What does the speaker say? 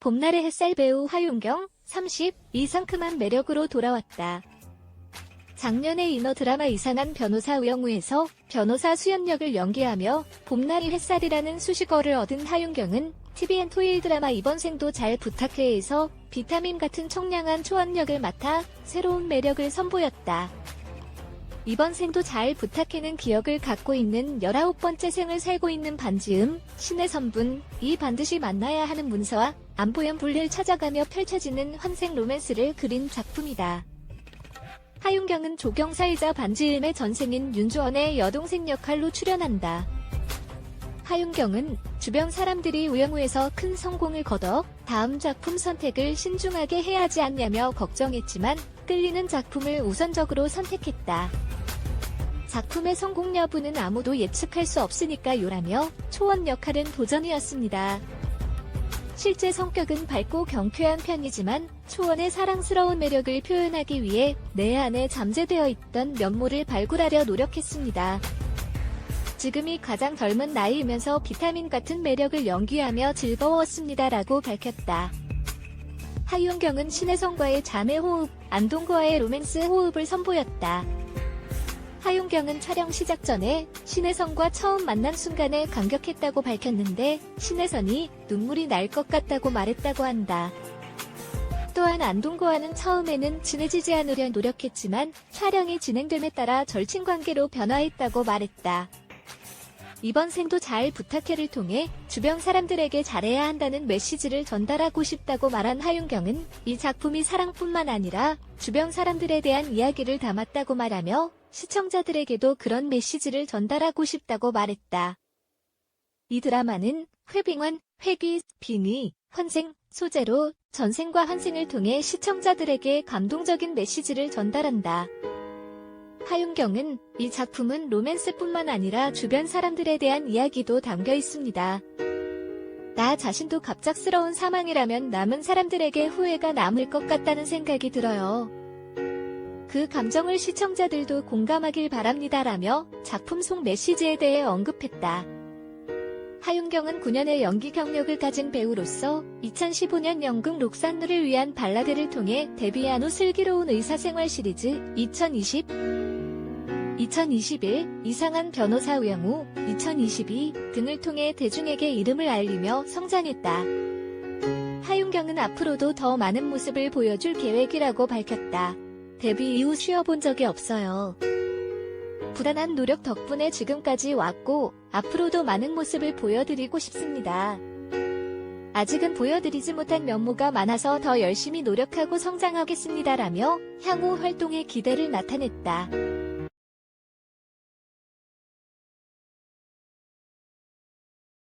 봄날의 햇살 배우 하윤경 30 이 상큼한 매력으로 돌아왔다. 작년에 인어 드라마 이상한 변호사 우영우에서 변호사 수연 역을 연기하며 봄날이 햇살이라는 수식어를 얻은 하윤경은 TVN 토일 드라마 이번 생도 잘 부탁해에서 비타민 같은 청량한 초원 역을 맡아 새로운 매력을 선보였다. 이번 생도 잘 부탁해는 기억을 갖고 있는 19번째 생을 살고 있는 반지음, 신의 선분, 이 반드시 만나야 하는 문서와 안보현 불릴 찾아가며 펼쳐지는 환생 로맨스를 그린 작품이다. 하윤경은 조경사이자 반지음의 전생인 윤주원의 여동생 역할로 출연한다. 하윤경은 주변 사람들이 우영우에서 큰 성공을 거둬 다음 작품 선택을 신중하게 해야 하지 않냐며 걱정했지만 끌리는 작품을 우선적으로 선택했다. 작품의 성공 여부는 아무도 예측할 수 없으니까 요라며 초원 역할은 도전이었습니다. 실제 성격은 밝고 경쾌한 편이지만 초원의 사랑스러운 매력을 표현하기 위해 내 안에 잠재되어 있던 면모를 발굴하려 노력했습니다. 지금이 가장 젊은 나이이면서 비타민 같은 매력을 연기하며 즐거웠습니다라고 밝혔다. 하윤경은 신혜성과의 자매 호흡, 안동과의 로맨스 호흡을 선보였다. 하윤경은 촬영 시작 전에 신혜선과 처음 만난 순간에 감격했다고 밝혔는데 신혜선이 눈물이 날 것 같다고 말했다고 한다. 또한 안동거와는 처음에는 친해지지 않으려 노력했지만 촬영이 진행됨에 따라 절친 관계로 변화했다고 말했다. 이번 생도 잘 부탁해를 통해 주변 사람들에게 잘해야 한다는 메시지를 전달하고 싶다고 말한 하윤경은 이 작품이 사랑뿐만 아니라 주변 사람들에 대한 이야기를 담았다고 말하며 시청자들에게도 그런 메시지를 전달하고 싶다고 말했다. 이 드라마는 회빙환, 회귀, 빙의, 환생, 소재로 전생과 환생을 통해 시청자들에게 감동적인 메시지를 전달한다. 하윤경은 이 작품은 로맨스뿐만 아니라 주변 사람들에 대한 이야기도 담겨 있습니다. 나 자신도 갑작스러운 사망이라면 남은 사람들에게 후회가 남을 것 같다는 생각이 들어요. 그 감정을 시청자들도 공감하길 바랍니다라며 작품 속 메시지에 대해 언급했다. 하윤경은 9년의 연기 경력을 가진 배우로서 2015년 연극 록산누를 위한 발라드를 통해 데뷔한 후 슬기로운 의사생활 시리즈 2020, 2021 이상한 변호사 우영우 2022 등을 통해 대중에게 이름을 알리며 성장했다. 하윤경은 앞으로도 더 많은 모습을 보여줄 계획이라고 밝혔다. 데뷔 이후 쉬어본 적이 없어요. 부단한 노력 덕분에 지금까지 왔고 앞으로도 많은 모습을 보여드리고 싶습니다. 아직은 보여드리지 못한 면모가 많아서 더 열심히 노력하고 성장하겠습니다라며 향후 활동에 기대를 나타냈다.